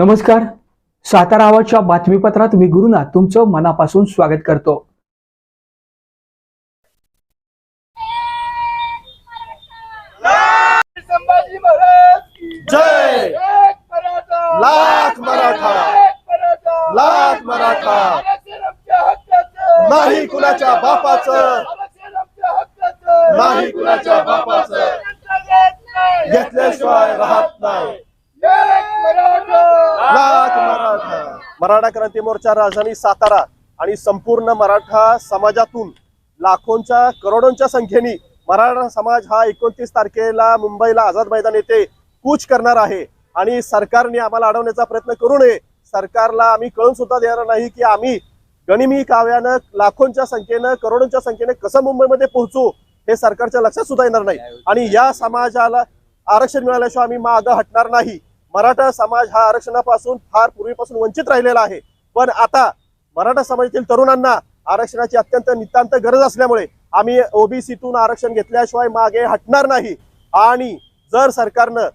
नमस्कार. सातारा आवाजच्या बातमीपत्रात मी गुरुनाथ तुमचं मनापासून स्वागत करतो. संभाजी महाराज की जय! एक मराठा. लाख मराठा! एक मराठा. लाख मराठा! आरक्षण आमच्या हक्काचं. नाही कुणाच्या बापाचं. नाही कुणाच्या बापाचं. घेतल्याशिवाय राहत नाही. मराठा! मराठा. क्रांती मोर्चा राजधानी सातारा आणि संपूर्ण मराठा समाजातून लाखोंच्या करोडोंच्या संख्येने मराठा समाज हा एकोणतीस तारखेला मुंबईला आझाद मैदान येथे कूच करणार आहे आणि सरकारने आम्हाला अडवण्याचा प्रयत्न करू नये. सरकारला आम्ही कळून सुद्धा देणार नाही की आम्ही गणिमी काव्यानं लाखोंच्या संख्येनं करोडोंच्या संख्येने कसं मुंबईमध्ये पोहोचू हे सरकारच्या लक्षात सुद्धा येणार नाही. आणि या समाजाला आरक्षण मिळाल्याशिवाय आम्ही मागं हटणार नाही. मराठा समाज हा आरक्षणापासून फार पूर्वीपासून वंचित राहिलेला आहे. पण आता मराठा समाजातील तरुणांना आरक्षणाची अत्यंत नितांत गरज असल्यामुळे आम्ही ओबीसीतून आरक्षण घेतल्याशिवाय मागे हटणार नाही. आणि जर सरकारनं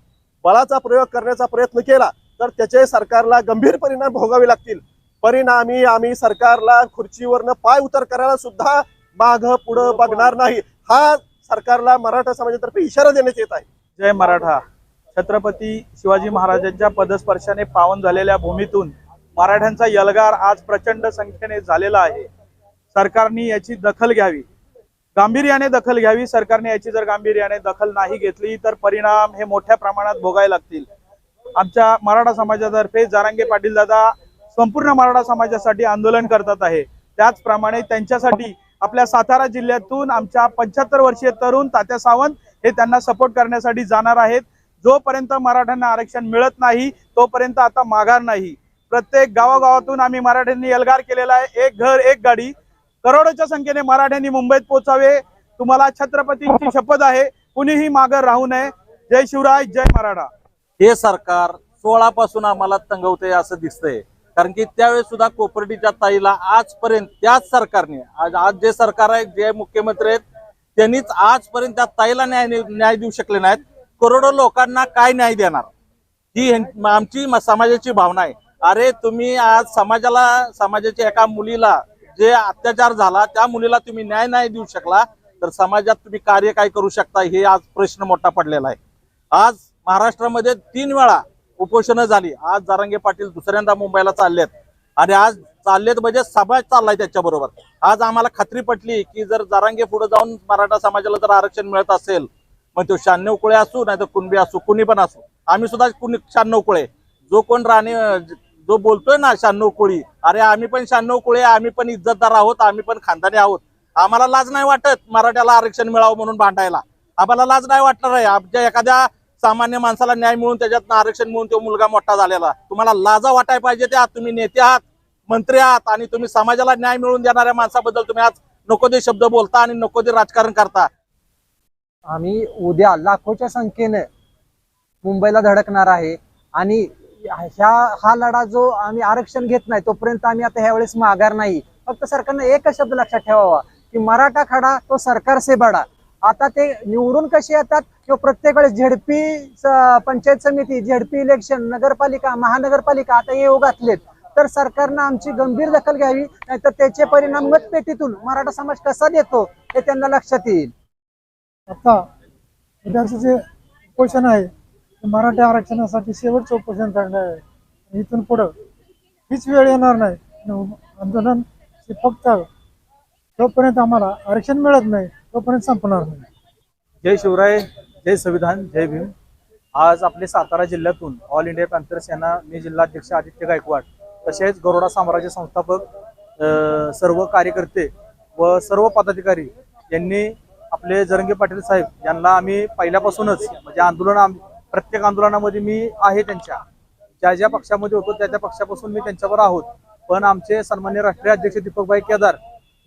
बळाचा प्रयोग करण्याचा प्रयत्न केला तर त्याचे सरकारला गंभीर परिणाम भोगावे लागतील. परिणामी आम्ही सरकारला खुर्चीवरनं पाय उतर करायला सुद्धा माग पुढं बघणार नाही. हा सरकारला मराठा समाजातर्फे इशारा देण्यात येत आहे. जय मराठा. छत्रपती शिवाजी महाराजांच्या पदस्पर्शाने पावन झालेल्या भूमीतून मराठ्यांचा यलगार आज प्रचंड संख्येने झालेला आहे. सरकारने याची दखल घ्यावी. गांभीर्याने दखल घ्यावी. सरकारने याची जर गांभीर्याने दखल नाही घेतली तर परिणाम हे मोठ्या प्रमाणात भोगायला लागतील. आमच्या मराठा समाजातर्फे जारांगे पाटील दादा संपूर्ण मराठा समाजासाठी आंदोलन करतात आहे. त्याचप्रमाणे त्यांच्यासाठी आपल्या सातारा जिल्ह्यातून आमच्या पंच्याहत्तर वर्षीय तरुण तात्या सावंत हे त्यांना सपोर्ट करण्यासाठी जाणार आहेत. जोपर्यंत मराठ्यांना आरक्षण मिळत नाही तोपर्यंत आता माघार नाही. प्रत्येक गावागावातून आम्ही मराठ्यांनी एल्गार केलेला आहे. एक घर एक गाडी. करोडोच्या संख्येने मराठ्यांनी मुंबईत पोचावे तुम्हाला छत्रपतींची शपथ आहे. कुणीही माघार राहू नये. जय शिवराय जय मराठा. हे सरकार सोळा पासून आम्हाला तंगवते असं दिसतंय. कारण की त्यावेळेस सुद्धा कोपर्डीच्या ताईला आजपर्यंत त्याच सरकारने आज आज जे सरकार आहे जे मुख्यमंत्री आहेत त्यांनीच आजपर्यंत त्या ताईला न्याय न्याय देऊ शकले नाहीत. करोडो लोकांना काय न्याय देणार? ही आमची समाजाची भावना आहे. अरे तुम्ही आज समाजाला समाजाच्या एका मुलीला जे अत्याचार झाला त्या मुलीला तुम्ही न्याय नाही देऊ शकला तर समाजात तुम्ही कार्य काय करू शकता हे आज प्रश्न मोठा पडलेला आहे. आज महाराष्ट्रामध्ये तीन वेळा उपोषणं झाली. आज जारंगे पाटील दुसऱ्यांदा मुंबईला चाललेत. आणि आज चाललेत म्हणजे समाज चाललाय त्याच्याबरोबर. आज आम्हाला खात्री पटली की जर जारांगे पुढे जाऊन मराठा समाजाला जर आरक्षण मिळत असेल मग तो शहाण्णव कुळे असू नाही तर कुणबी असू कुणी पण असू. आम्ही सुद्धा कुणी शहाण्णव कुळे. जो कोण राणे जो बोलतोय ना शहाण्णव कुळी अरे आम्ही पण शहाण्णव कुळे आम्ही पण इज्जतदार आहोत आम्ही पण खानदानी आहोत. आम्हाला लाज नाही वाटत मराठ्याला आरक्षण मिळावं म्हणून भांडायला. आम्हाला लाज नाही वाटणार आहे. आमच्या एखाद्या सामान्य माणसाला न्याय मिळून त्याच्यात आरक्षण मिळून तो मुलगा मोठा झालेला. तुम्हाला लाजा वाटाय पाहिजे त्या. तुम्ही नेते आहात मंत्री आहात आणि तुम्ही समाजाला न्याय मिळवून देणाऱ्या माणसाबद्दल तुम्ही आज नको ते शब्द बोलता आणि नको ते राजकारण करता. आम्ही उद्या लाखोच्या संख्येने मुंबईला धडकणार आहे. आणि ह्या हा लढा जो आम्ही आरक्षण घेत नाही तोपर्यंत आम्ही आता ह्यावेळेस माघार नाही. फक्त सरकारनं एकच शब्द लक्षात ठेवावा की मराठा खडा तो सरकार से बडा. आता ते निवडून कसे येतात? किंवा प्रत्येक वेळेस झेडपी पंचायत समिती झेडपी इलेक्शन नगरपालिका महानगरपालिका आता येऊ घातलेत. तर सरकारनं आमची गंभीर दखल घ्यावी नाहीतर त्याचे परिणाम मतपेटीतून मराठा समाज कसा देतो हे त्यांना लक्षात येईल. आता उद्याचं जे उपोषण आहे. ते मराठा आरक्षणासाठी शेवटचं उपोषण करणार आहे. इथून पुढं हीच वेळ येणार नाही. आंदोलन हे फक्त जोपर्यंत आम्हाला आरक्षण मिळत नाही तोपर्यंत संपणार नाही. जय शिवराय जय संविधान जय भीम. आज आपले सातारा जिल्ह्यातून ऑल इंडिया पॅन्थर सेना मी जिल्हाध्यक्ष आदित्य गायकवाड तसेच गरोडा साम्राज्य संस्थापक सर्व कार्यकर्ते व सर्व पदाधिकारी यांनी आपले जरंगे पाटील साहेब यांना आम्ही पहिल्यापासूनच म्हणजे आंदोलन प्रत्येक आंदोलनामध्ये मी आहे त्यांच्या. ज्या ज्या पक्षामध्ये होतो त्या त्या पक्षापासून मी त्यांच्यावर आहोत. पण आमचे सन्मान्य राष्ट्रीय अध्यक्ष दीपकभाई केदार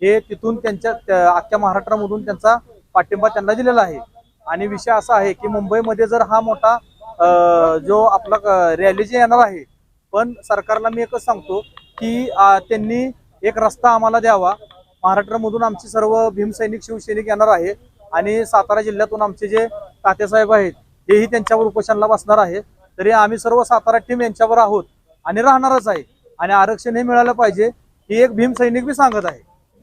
हे तिथून त्यांच्या अख्ख्या महाराष्ट्रामधून त्यांचा पाठिंबा त्यांना दिलेला आहे. आणि विषय असा आहे की मुंबईमध्ये जर हा मोठा जो आपला रॅली जे येणार आहे पण सरकारला मी एकच सांगतो की त्यांनी एक रस्ता आम्हाला द्यावा. महाराष्ट्रामधून आमचे सर्व भीमसैनिक शिवसैनिक येणार आहे. आणि सातारा जिल्ह्यातून आमचे जे तात्यासाहेब आहेत हेही त्यांच्यावर उपोषणाला बसणार आहे. तरी आम्ही सर्व सातारा टीम यांच्यावर आहोत आणि राहणारच आहे. आणि आरक्षण हे मिळालं पाहिजे ही एक भीमसैनिक मी सांगत आहे.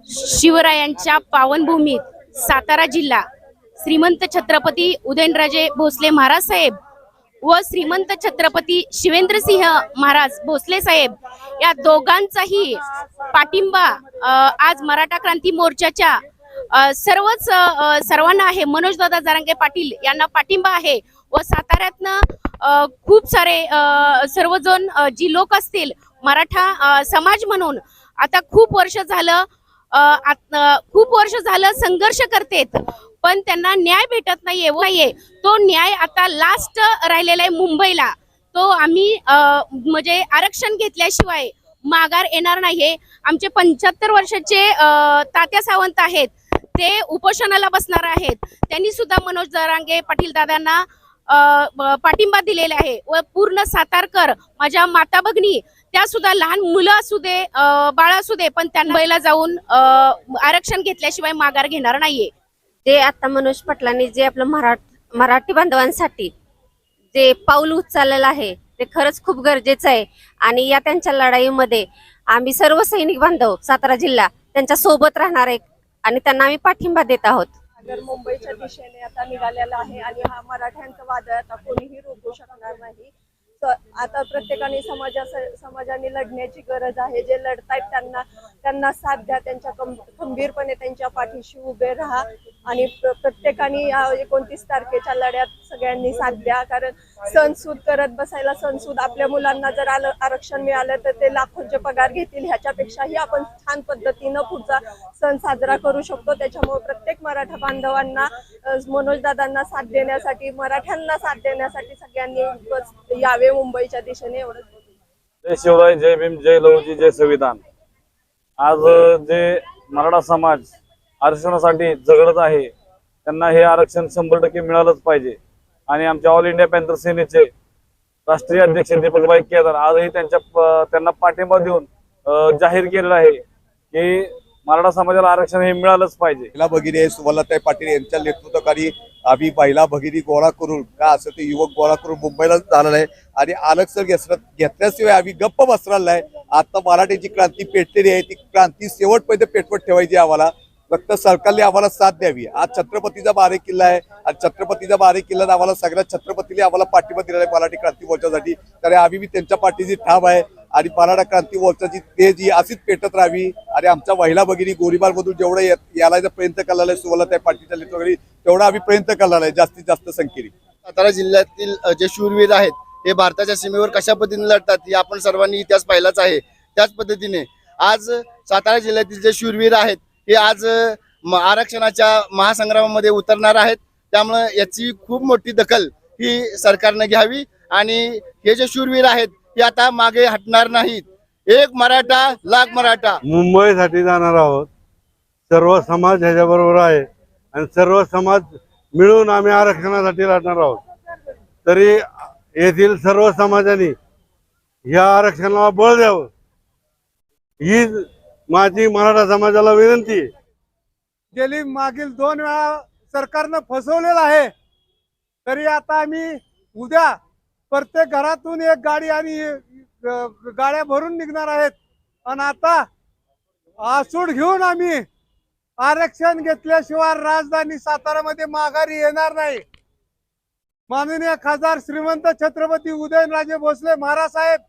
शिवरायांच्या पावनभूमीत सातारा जिल्हा श्रीमंत छत्रपती उदयनराजे भोसले महाराज साहेब व श्रीमंत छत्रपती शिवेंद्रसिंह महाराज भोसले साहेब या दोघांचाही पाठिंबा आज मराठा क्रांती मोर्चाच्या सर्वच सर्वांना आहे. मनोजदादा जारांगे पाटील यांना पाठिंबा आहे व साताऱ्यातनं खूप सारे सर्वजण जी लोक असतील मराठा समाज म्हणून आता खूप वर्ष झालं आत- खूप वर्ष झालं संघर्ष करतेत. पण त्यांना न्याय भेटत नाहीये व नाहीये. तो न्याय आता लास्ट राहिलेला आहे मुंबईला. तो आम्ही म्हणजे आरक्षण घेतल्याशिवाय माघार येणार नाहीये. आमचे पंच्याहत्तर वर्षाचे तात्या सावंत आहेत. ते उपोषणाला बसणार आहेत. त्यांनी सुद्धा मनोज दरांगे पाटील दादांना पाठिंबा दिलेला आहे. व पूर्ण सातारकर माझ्या माता भगिनी त्या सुद्धा लहान मुलं असू दे बाळ असू दे पण त्यांना जाऊन आरक्षण घेतल्याशिवाय माघार घेणार नाहीये. ते आता मनोज पाटलांनी जे आपलं मराठ मराठी बांधवांसाठी जे पाऊल उचललेलं आहे ते खरंच खूप गरजेचं आहे. आणि या त्यांच्या लढाईमध्ये आम्ही सर्व सैनिक बांधव सातारा जिल्हा त्यांच्यासोबत राहणार आहे आणि त्यांना आम्ही पाठिंबा देत आहोत. नगर मुंबईच्या दिशेने आता निघालेला आहे आणि हा मराठ्यांचा वादळ आता कोणीही रोखू शकणार नाही आता प्रत्येकाने समाजा समाजाने लढण्याची गरज आहे. जे लढतायत त्यांना त्यांना साथ द्या त्यांच्या खंबीरपणे त्यांच्या पाठीशी उभे राहा. आणि प्रत्येकाने या एकोणतीस तारखेच्या लढ्यात सगळ्यांनी साथ द्या कारण सणसूद करत बसायला सणसूद आपल्या मुलांना जर आलं आरक्षण मिळालं तर ते लाखोंचे पगार घेतील. ह्याच्यापेक्षाही आपण छान पद्धतीनं पुढचा सण साजरा करू शकतो. त्याच्यामुळे प्रत्येक मराठा बांधवांना मनोजदादांना साथ देण्यासाठी मराठ्यांना साथ देण्यासाठी सगळ्यांनी यावे मुंबईच्या दिशेने एवढंच. जय शिवराय जय भीम जय लवजी जय संविधान. आज जे मराठा समाज आरक्षणासाठी झगडत आहे त्यांना हे आरक्षण शंभर टक्के मिळालंच पाहिजे. आणि आमच्या ऑल इंडिया पॅन्थर सेनेचे राष्ट्रीय अध्यक्ष दीपकबाई केदार आजही त्यांच्या त्यांना पाठिंबा देऊन जाहीर केलेलं आहे की मराठा समाजाला आरक्षण हे मिळालंच पाहिजे. महिला भगिनी सुवर्णताई पाटील यांच्या नेतृत्वाखाली आम्ही महिला भगिनी गोळा करून का असं ते युवक गोळा करून मुंबईला जाणार आहे. आणि आरक्षण घेतल्या घेतल्याशिवाय आम्ही गप्प बसणार आहे आता मराठीची क्रांती पेटलेली आहे ती क्रांती शेवटपर्यंत पेटवत ठेवायची आम्हाला. फक्त सरकारने आम्हाला साथ द्यावी. आज छत्रपतीचा बारे किल्ला आहे. आणि छत्रपतीचा बारे किल्ला आम्हाला सगळ्या छत्रपतीने आम्हाला पाठिंबा दिलेला आहे मराठी क्रांती मोर्चासाठी. तर आम्ही बी त्यांच्या पाठीची ठाम आहे. आणि मराठा क्रांती मोर्चाची तेज ही अशीच पेटत राहावी. आणि आमच्या वहिला भगिनी गोरीबारमधून जेवढं यायला प्रयत्न करलेला आहे सुवर्णताई पाटीलच्या वगैरे तेवढा आम्ही प्रयत्न करणार आहे जास्तीत जास्त संख्येने. सातारा जिल्ह्यातील जे शूरवीर आहेत हे भारताच्या सीमेवर कशा पद्धतीने लढतात हे आपण सर्वांनी इतिहास पाहिलाच आहे. त्याच पद्धतीने आज सातारा जिल्ह्यातील जे शूरवीर आहेत हे आज म- आरक्षणाच्या महासंग्रामामध्ये उतरणार आहेत. त्यामुळं याची खूप मोठी दखल ही सरकारनं घ्यावी आणि हे जे शूरवीर आहेत हे आता मागे हटणार नाहीत. एक मराठा लाख मराठा. मुंबईसाठी जाणार आहोत. सर्व समाज ह्याच्याबरोबर आहे आणि सर्व समाज मिळून आम्ही आरक्षणासाठी लढणार आहोत. तरी येथील सर्व समाजाने या आरक्षणाला बळ द्यावं. ही माझी मराठा समाजाला विनंती आहे. गेली मागील दोन वेळा सरकारनं फसवलेलं आहे. तरी आता आम्ही उद्या प्रत्येक घरातून एक गाडी आणि गाड्या भरून निघणार आहेत. आणि आता आसूड घेऊन आम्ही आरक्षण घेतल्याशिवाय राजधानी सातारामध्ये माघारी येणार नाही. माननीय खासदार श्रीमंत छत्रपती उदयनराजे भोसले महाराज साहेब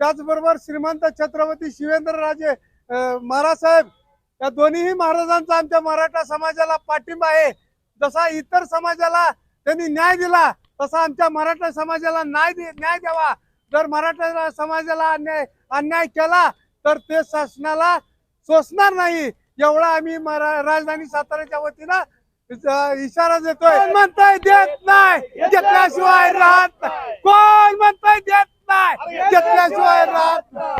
त्याचबरोबर श्रीमंत छत्रपती शिवेंद्रराजे महाराज साहेब या दोन्हीही महाराजांचा आमच्या मराठा समाजाला पाठिंबा आहे. जसा इतर समाजाला त्यांनी न्याय दिला तसा आमच्या मराठा समाजाला न्याय न्याय द्यावा. जर मराठा समाजाला अन्याय अन्याय केला तर ते शासनाला सोसणार नाही. एवढा आम्ही राजधानी साताऱ्याच्या वतीनं इशारा देतोय. म्हणताय देत नाही? घेतल्याशिवाय राहत. कोण म्हणताय देत नाही? घेतल्याशिवाय राहत